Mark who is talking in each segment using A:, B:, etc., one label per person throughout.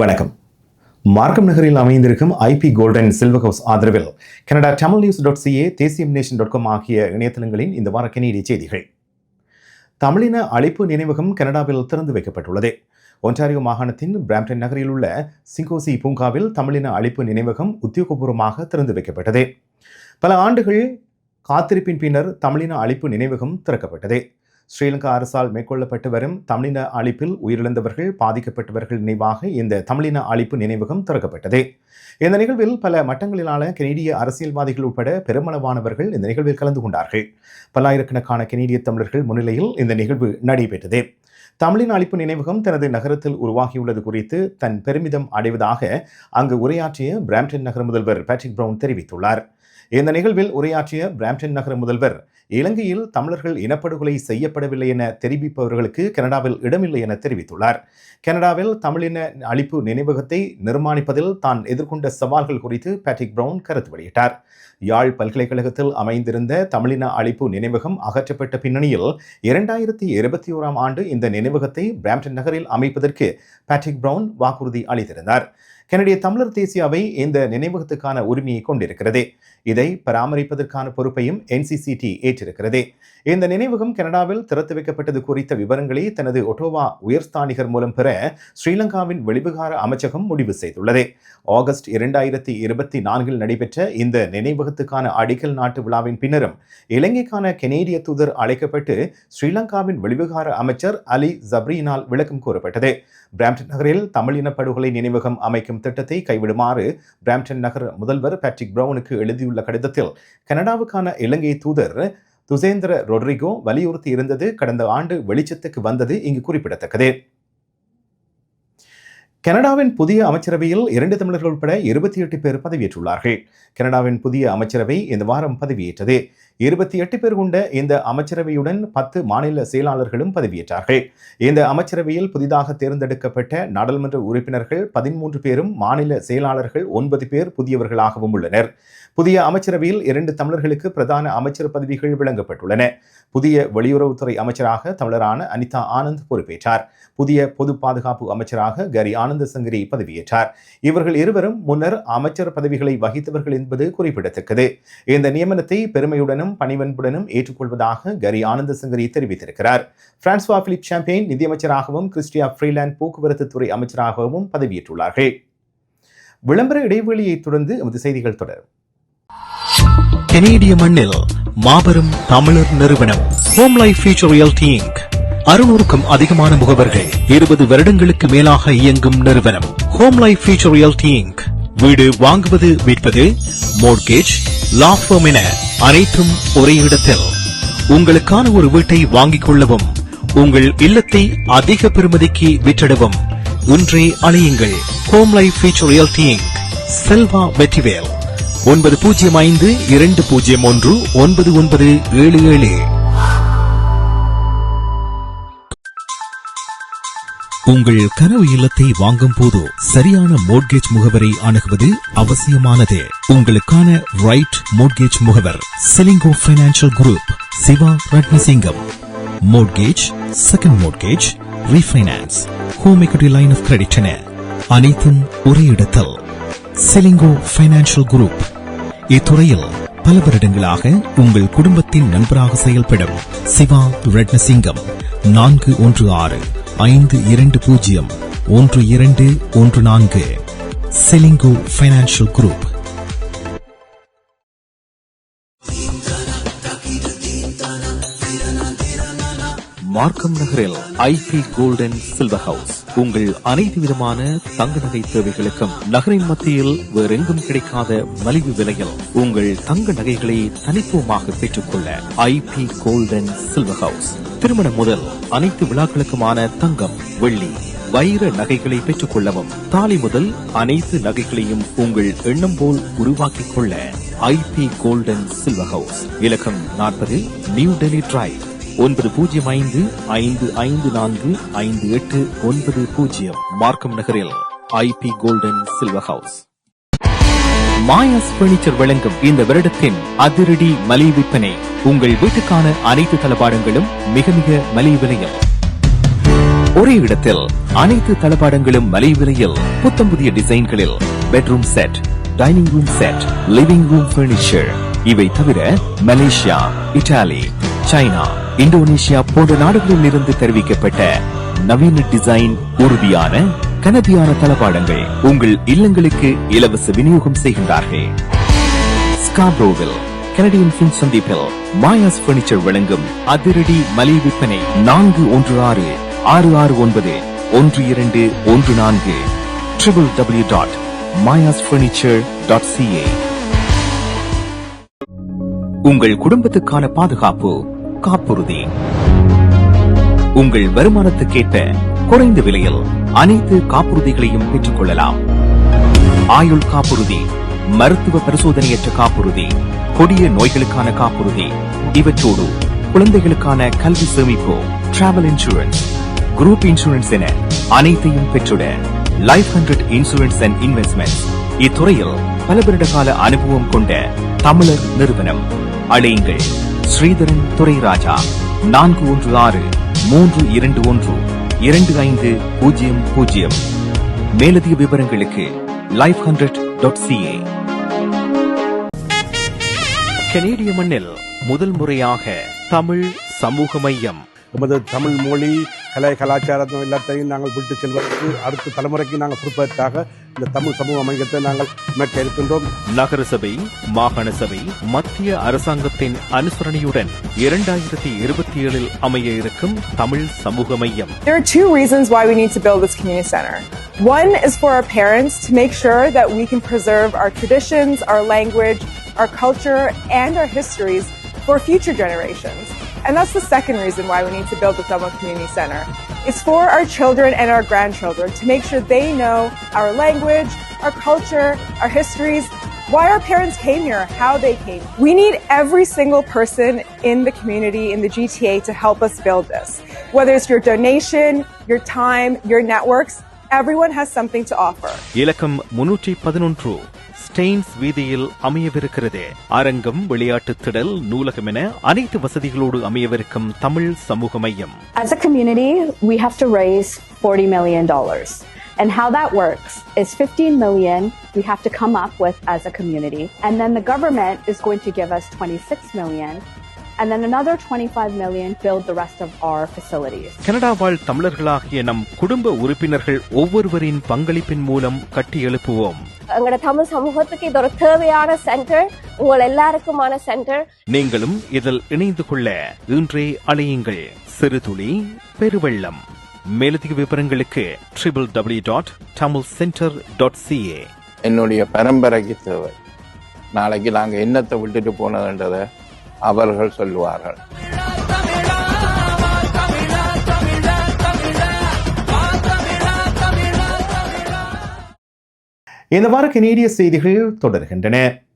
A: வணக்கம். மார்க்கம் நகரில் அமைந்திருக்கும் ஐபி கோல்டன் சில்வர் ஹவுஸ் ஆதரவில் Canada Tamil news dot CA தேசியம் நேஷன் டாட் காம் ஆகிய இணையதளங்களின் இந்த வார கனேடிய செய்திகள். தமிழின அழைப்பு நினைவகம் கனடாவில் திறந்து வைக்கப்பட்டுள்ளது. ஒன்டாரியோ மாகாணத்தின் பிராம்டன் நகரில் உள்ள சிங்கோசி பூங்காவில் தமிழின அழைப்பு நினைவகம் உத்தியோகபூர்வமாக திறந்து வைக்கப்பட்டது. பல ஆண்டுகள் காத்திருப்பின் பின்னர் தமிழின அழைப்பு நினைவகம் திறக்கப்பட்டது. ஸ்ரீலங்கா அரசால் மேற்கொள்ளப்பட்டு வரும் தமிழின அழிப்பில் உயிரிழந்தவர்கள் பாதிக்கப்பட்டவர்கள் நினைவாக இந்த தமிழின அழிப்பு நினைவகம் திறக்கப்பட்டது. இந்த நிகழ்வில் பல மட்டங்களிலான கெனடிய அரசியல்வாதிகள் உட்பட பெருமளவானவர்கள் இந்த நிகழ்வில் கலந்து கொண்டார்கள். பல்லாயிரக்கணக்கான கெனடிய தமிழர்கள் முன்னிலையில் இந்த நிகழ்வு நடைபெற்றது. தமிழின் அழிப்பு நினைவகம் தனது நகரத்தில் உருவாகியுள்ளது குறித்து தன் பெருமிதம் அடைவதாக அங்கு உரையாற்றிய பிராம்டன் நகர முதல்வர் பேட்ரிக் பிரவுன் தெரிவித்துள்ளார். இந்த நிகழ்வில் உரையாற்றிய பிராம்டன் நகர முதல்வர் இலங்கையில் தமிழர்கள் இனப்படுகொலை செய்யப்படவில்லை என தெரிவிப்பவர்களுக்கு கனடாவில் இடமில்லை என தெரிவித்துள்ளார். கனடாவில் தமிழின அழிப்பு நினைவகத்தை நிர்மாணிப்பதில் தான் எதிர்கொண்ட சவால்கள் குறித்து பேட்ரிக் பிரவுன் கருத்து வெளியிட்டார். யாழ் பல்கலைக்கழகத்தில் அமைந்திருந்த தமிழின அழிப்பு நினைவகம் அகற்றப்பட்ட பின்னணியில் இரண்டாயிரத்தி இருபத்தி ஓராம் ஆண்டு இந்த நினைவகத்தை பிராம்டன் நகரில் அமைப்பதற்கு பேட்ரிக் பிரவுன் வாக்குறுதி அளித்திருந்தார். கனடிய தமிழர் தேசிய அவை இந்த நினைவகத்துக்கான உரிமையை கொண்டிருக்கிறது. இதை பராமரிப்பதற்கான பொறுப்பையும் என்சிசிடி ஏற்றிருக்கிறது. இந்த நினைவகம் கனடாவில் திறந்து வைக்கப்பட்டது குறித்த விவரங்களை தனது ஒட்டோவா உயர்ஸ்தானிகர் மூலம் பெற ஸ்ரீலங்காவின் வெளிவிகார அமைச்சகம் முடிவு செய்துள்ளது. ஆகஸ்ட் இரண்டாயிரத்தி இருபத்தி நான்கில் நடைபெற்ற இந்த நினைவகத்துக்கான அடிக்கல் நாட்டு விழாவின் பின்னரும் இலங்கைக்கான கெனேடிய தூதர் அழைக்கப்பட்டு ஸ்ரீலங்காவின் வெளிவிகார அமைச்சர் அலி ஜப்ரீனால் விளக்கம் கூறப்பட்டது. பிராம்டன் நகரில் தமிழ் படுகொலை நினைவகம் அமைக்கும் திட்டத்தை கைவிடுமாறு பிராம்டன் நகர் முதல்வர் பேட்ரிக் பிரவுனுக்கு எழுதியுள்ள கடிதத்தில் கனடாவுக்கான இலங்கை தூதர் துசேந்திர ரொட்ரிகோ வலியுறுத்தி இருந்தது கடந்த ஆண்டு வெளிச்சத்துக்கு வந்தது இங்கு குறிப்பிடத்தக்கது. கனடாவின் புதிய அமைச்சரவையில் இரண்டு தமிழர்கள் உட்பட இருபத்தி எட்டு பேர் பதவியேற்றுள்ளார்கள். கனடாவின் புதிய அமைச்சரவை இந்த வாரம் பதவியேற்றது. இருபத்தி எட்டு பேர் கொண்ட இந்த அமைச்சரவையுடன் பத்து மாநில செயலாளர்களும் பதவியேற்றார்கள். இந்த அமைச்சரவையில் புதிதாக தேர்ந்தெடுக்கப்பட்ட நாடாளுமன்ற உறுப்பினர்கள் பதிமூன்று பேரும் மாநில செயலாளர்கள் ஒன்பது பேர் புதியவர்களாகவும் உள்ளனர். புதிய அமைச்சரவையில் இரண்டு தமிழர்களுக்கு பிரதான அமைச்சர் பதவிகள் வழங்கப்பட்டுள்ளன. புதிய வெளியுறவுத்துறை அமைச்சராக தமிழரான அனிதா ஆனந்த் பொறுப்பேற்றார். புதிய பொது பாதுகாப்பு அமைச்சராக கரி ஆனந்த சங்கரி பதவியேற்றார். இவர்கள் இருவரும் முன்னர் அமைச்சர் பதவிகளை வகித்தவர்கள் என்பது குறிப்பிடத்தக்கது. இந்த நியமனத்தை பெருமையுடனும் பணிவன்புடனும் ஏற்றுக்கொள்வதாக கரி ஆனந்த சங்கரி தெரிவித்திருக்கிறார். பிரான்சுவா பிலிப் சாம்பெயின் நிதியமைச்சராகவும் கிறிஸ்டியா ஃப்ரீலாண்ட் போக்குவரத்து துறை அமைச்சராகவும் பதவியேற்றுள்ளார்கள். விளம்பர இடைவெளியை தொடர்ந்து எமது செய்திகள் தொடரும்.
B: கனேடிய மண்ணில் மாபெரும் தமிழர் நிறுவனம் home life future realty inc அறுநூறுக்கும் அதிகமான முகவர்கள் இருபது வருடங்களுக்கு மேலாக இயங்கும் நிறுவனம் home life future realty inc வீடு வாங்குவது விற்பது மோர்கேஜ் லா firm என அனைத்தும் ஒரே இடத்தில். உங்களுக்கான ஒரு வீட்டை வாங்கிக் கொள்ளவும் உங்கள் இல்லத்தை அதிக பெறுமதிக்கு விற்றிடவும் இன்றே அழையுங்கள் home life future realty Selva Vetrivel ஒன்பது பூஜ்ஜியம் ஐந்து இரண்டு பூஜ்ஜியம் ஒன்று ஒன்பது ஒன்பது ஏழு ஏழு. உங்கள் கனவு இல்லத்தை வாங்கும் போது சரியான மோட்கேஜ் முகவரை அணுகுவது அவசியமானது. உங்களுக்கான ரைட் மோட்கேஜ் முகவர் Ceylinco financial group Siva Ratnasingam. Mortgage second mortgage refinance home equity line of credit என அனைத்தும் ஒரே இடத்தில். செலிங்கோ பைனான்சியல் குரூப் இத்துறையில் பல வருடங்களாக உங்கள் குடும்பத்தின் நண்பராக செயல்படும் சிவா ரட்னசிங்கம். நான்கு ஒன்று ஆறு. ஐந்து இரண்டு பூஜ்ஜியம் ஒன்று இரண்டு ஒன்று நான்கு. செலிங்கோ பைனான்சியல் குரூப் மார்க்கம் நகரில் ஐபி கோல்டன் சில்வர் ஹவுஸ் உங்கள் அனைத்து விதமான தங்க நகை தேவைகளுக்கும் நகரின் மத்தியில் வேறெங்கும் கிடைக்காத மலிவு விலையில் உங்கள் தங்க நகைகளை தனித்துவமாக பெற்றுக்கொள்ள ஐபி கோல்டன் சில்வர் ஹவுஸ் திருமணம் முதல் அனைத்து விழாக்களுக்குமான தங்கம் வெள்ளி வைர நகைகளை பெற்றுக் கொள்ளவும் தாலி முதல் அனைத்து நகைகளையும் உங்கள் எண்ணம் போல் உருவாக்கிக் கொள்ள ஐபி கோல்டன் சில்வர் ஹவுஸ் இலக்கம் நாற்பது நியூ டெல்லி டிரைவ். ஒன்பது பூஜ்ஜியம் ஐந்து ஐந்து ஐந்து நான்கு ஐந்து எட்டு ஒன்பது பூஜ்ஜியம் மார்க்கம் நகரில் IP golden silver house Maya's furniture வழங்கும் இந்த வருடத்தின் அதிரடி மலிவு விற்பனை உங்கள் வீட்டுக்கான அனைத்து தளபாடங்களும் மிக மிக மலிவு விலையில். ஒரே இடத்தில் அனைத்து தளபாடங்களும் மலிவு விலையில் புத்தம் புதிய டிசைன்களில் bedroom set dining room set living room furniture இவை தவிர மலேசியா இத்தாலி சைனா இந்தோனேஷியா போன்ற நாடுகளில் இருந்து தெரிவிக்கப்பட்ட நவீன டிசைன் உறுதியான கனதியான தளபாடங்கள் உங்கள் இல்லங்களுக்கு இலவச விநியோகம் செய்கின்றார்கள். ஸ்காப்ரோவில் கனடியன் பின் சந்திப்பில் மாயாஸ் பர்னிச்சர் வழங்கும் அதிரடி மலிவு விற்பனை நான்கு ஒன்று ஆறு ஆறு ஆறு ஒன்பது ஒன்று இரண்டு ஒன்று நான்கு triple W dot Maya's furniture dot CA உங்கள் குடும்பத்துக்கான பாதுகாப்பு காப்புறுதி. உங்கள் வருமானத்துக்கேற்ற குறைந்த விலையில் அனைத்து காப்புறுதிகளையும் பெற்றுக் கொள்ளலாம் ஆயுள் காப்புறுதி மருத்துவ பரிசோதனையற்ற காப்புறுதி கொடிய நோய்களுக்கான காப்புறுதி இவற்றோடு குழந்தைகளுக்கான கல்வி சேமிப்பு டிராவல் இன்சூரன்ஸ் குரூப் இன்சூரன்ஸ் என அனைத்தையும் பெற்றுட life hundred insurance and investment இத்துறையில் பல வருட கால அனுபவம் கொண்ட தமிழர் நிறுவனம். அழையுங்கள். ஸ்ரீதரன் துரைராஜா நான்கு ஒன்று ஆறு மூன்று இரண்டு ஒன்று இரண்டு ஐந்து பூஜ்ஜியம் பூஜ்ஜியம். மேலதிக விவரங்களுக்கு லைஃப் ஹண்ட்ரட் டாட் சிஏ கனேடிய மண்ணில் முதல் முறையாக தமிழ் சமூக மையம்.
C: எமது தமிழ் மொழி கலை கலாச்சாரம் எல்லாத்தையும் நாங்கள் விட்டு செல்வதற்கு அடுத்த தலைமுறைக்கு நாங்கள் கொடுப்பதற்காக இந்த தமிழ் சமூக மையத்தை நாங்கள் அமைக்க இருக்கின்றோம்
B: நகர சபை மாகாண சபை மத்திய அரசாங்கத்தின் அனுசரணையுடன் இரண்டாயிரத்தி இருபத்தி ஏழில் அமைய இருக்கும் தமிழ் சமூக மையம்
D: There are two reasons why we need to build this community center. One is for our parents to make sure that we can preserve our traditions, our language, our culture, and our histories for future generations. And that's the second reason why we need to build the Thelma Community Center. It's for our children and our grandchildren to make sure they know our language, our culture, our histories, why our parents came here, how they came. We need every single person in the community, in the GTA, to help us build this. Whether it's your donation, your time, your networks, everyone has something to offer.
B: இலக்கம் முன்னூற்றி பதினொன்று stains வீதியில் அமையவிருக்கிறது அரங்கம் விளையாட்டு திடல் நூலகம் என அனைத்து வசதிகளோடு அமையவிருக்கும் தமிழ் சமூக மையம்
E: As a community, we have to raise $40 million. And how that works is 15 million we have to come up with as a community. And then the government is going to give us 26 million. And then another 25 million build the rest of our facilities.
B: Canada வாழ் தமிழர்களாகிய நம் குடும்ப உறுப்பினர்கள் ஒவ்வொருவரின் பங்களிப்பின் மூலம் கட்டி எழுப்புவோம்.
F: எங்களோட தமிழ் சமூகத்துக்கு இது ஒரு தேவையான சென்டர் உங்கள் எல்லாருக்குமான சென்டர்
B: நீங்களும் இதில் இணைந்து கொள்ள இன்றே அழையுங்கள் சிறுதுளி பெருவெள்ளம். மேலதிக விவரங்களுக்கு triple W dot Tamil centre dot CA
G: என்னுடைய பரம்பரைக்கு தேவை. நாளைக்கு நாங்கள் என்னத்தை விட்டுட்டு போனதுன்றதை அவர்கள் சொல்லுவார்கள்.
A: இந்த வார கனேடிய செய்திகள் தொடர்கின்றன.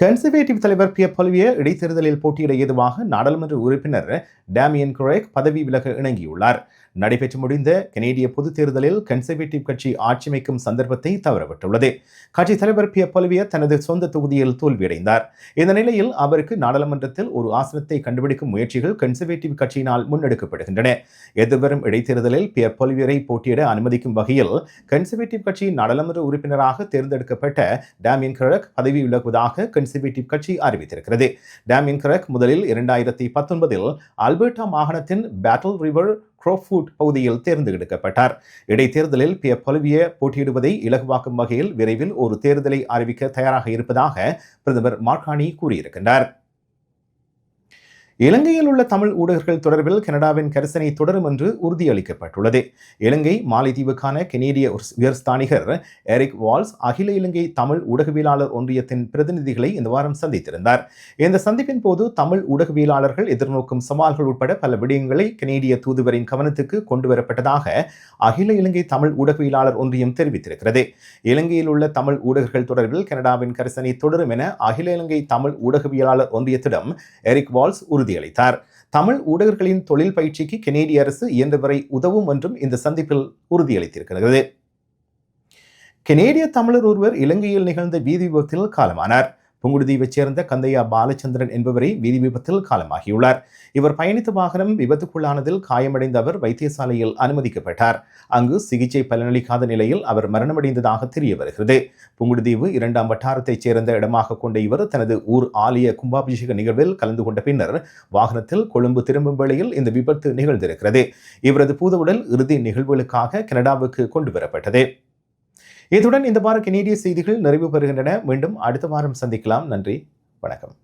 A: கன்சர்வேட்டிவ் தலைவர் பியர் பல்விய இடைத்தேர்தலில் போட்டியிட ஏதுவாக நாடாளுமன்ற உறுப்பினர் டேமியன் குரேக் பதவி விலக இணங்கியுள்ளார். நடைபெற்று முடிந்த கனேடிய பொதுத் தேர்தலில் கன்சர்வேட்டிவ் கட்சி ஆட்சியமைக்கும் சந்தர்ப்பத்தை தவறவிட்டுள்ளது. கட்சி தலைவர் பியர் பல்விய தனது சொந்த தொகுதியில் தோல்வியடைந்தார். இந்த நிலையில் அவருக்கு நாடாளுமன்றத்தில் ஒரு ஆசனத்தை கண்டுபிடிக்கும் முயற்சிகள் கன்சர்வேட்டிவ் கட்சியினால் முன்னெடுக்கப்படுகின்றன. எதிர்வரும் இடைத்தேர்தலில் பியர் பல்வியரை போட்டியிட அனுமதிக்கும் வகையில் கன்சர்வேட்டிவ் கட்சியின் நாடாளுமன்ற உறுப்பினராக தேர்ந்தெடுக்கப்பட்ட டேமியன் கரக் பதவி விலகுவதாக கன்சர்வேட்டிவ் கட்சி அறிவித்திருக்கிறது. டேம் இன்கரக் முதலில் இரண்டாயிரத்தி பத்தொன்பதில் அல்பர்டா மாகாணத்தின் பேட்டில் ரிவர் குரோஃபூட் பகுதியில் தேர்ந்தெடுக்கப்பட்டார். இடைத்தேர்தலில் பிய பொலிவிய போட்டியிடுவதை இலகுவாக்கும் வகையில் விரைவில் ஒரு தேர்தலை அறிவிக்க தயாராக இருப்பதாக பிரதமர் மார்கானி கூறியிருக்கின்றார். இலங்கையில் உள்ள தமிழ் ஊடகர்கள் தொடர்பில் கனடாவின் கரிசனை தொடரும் என்று உறுதியளிக்கப்பட்டுள்ளது. இலங்கை மாலைதீவுக்கான கெனேடிய உயர்ஸ்தானிகர் எரிக் வால்ஸ் அகில இலங்கை தமிழ் ஊடகவியலாளர் ஒன்றியத்தின் பிரதிநிதிகளை இந்த வாரம் சந்தித்திருந்தார். இந்த சந்திப்பின் போது தமிழ் ஊடகவியலாளர்கள் எதிர்நோக்கும் சவால்கள் உட்பட பல விடயங்களை கனேடிய தூதுவரின் கவனத்துக்கு கொண்டுவரப்பட்டதாக அகில இலங்கை தமிழ் ஊடகவியலாளர் ஒன்றியம் தெரிவித்திருக்கிறது. இலங்கையில் உள்ள தமிழ் ஊடகர்கள் தொடர்பில் கனடாவின் கரிசனை தொடரும் என அகில இலங்கை தமிழ் ஊடகவியலாளர் ஒன்றியத்திடம் எரிக் வால்ஸ் உறுதி உறுதியளித்தார். தமிழ் ஊடகர்களின் தொழில் பயிற்சிக்கு கெனேடிய அரசு இயந்தவரை உதவும் என்றும் இந்த சந்திப்பில் உறுதியளித்திருக்கிறது. கெனேடிய தமிழர் ஒருவர் இலங்கையில் நிகழ்ந்த வீதி விபத்தில் காலமானார். புங்குடுதீவைச் சேர்ந்த கந்தையா பாலச்சந்திரன் என்பவரை வீதி விபத்தில் காலமாகியுள்ளார். இவர் பயணித்த வாகனம் விபத்துக்குள்ளானதில் காயமடைந்த அவர் வைத்தியசாலையில் அனுமதிக்கப்பட்டார். அங்கு சிகிச்சை பலனளிக்காத நிலையில் அவர் மரணமடைந்ததாக தெரிய வருகிறது. புங்குடுதீவு இரண்டாம் வட்டாரத்தைச் சேர்ந்த இடமாக கொண்ட இவர் தனது ஊர் ஆலய கும்பாபிஷேக நிகழ்வில் கலந்து கொண்ட பின்னர் வாகனத்தில் கொழும்பு திரும்பும் வேளையில் இந்த விபத்து நிகழ்ந்திருக்கிறது. இவரது பூதவுடல் இறுதி நிகழ்வுகளுக்காக கனடாவுக்கு கொண்டு வரப்பட்டது. இத்துடன் இந்த வார கெனேடிய செய்திகள் நிறைவு பெறுகின்றன. மீண்டும் அடுத்த வாரம் சந்திக்கலாம். நன்றி. வணக்கம்.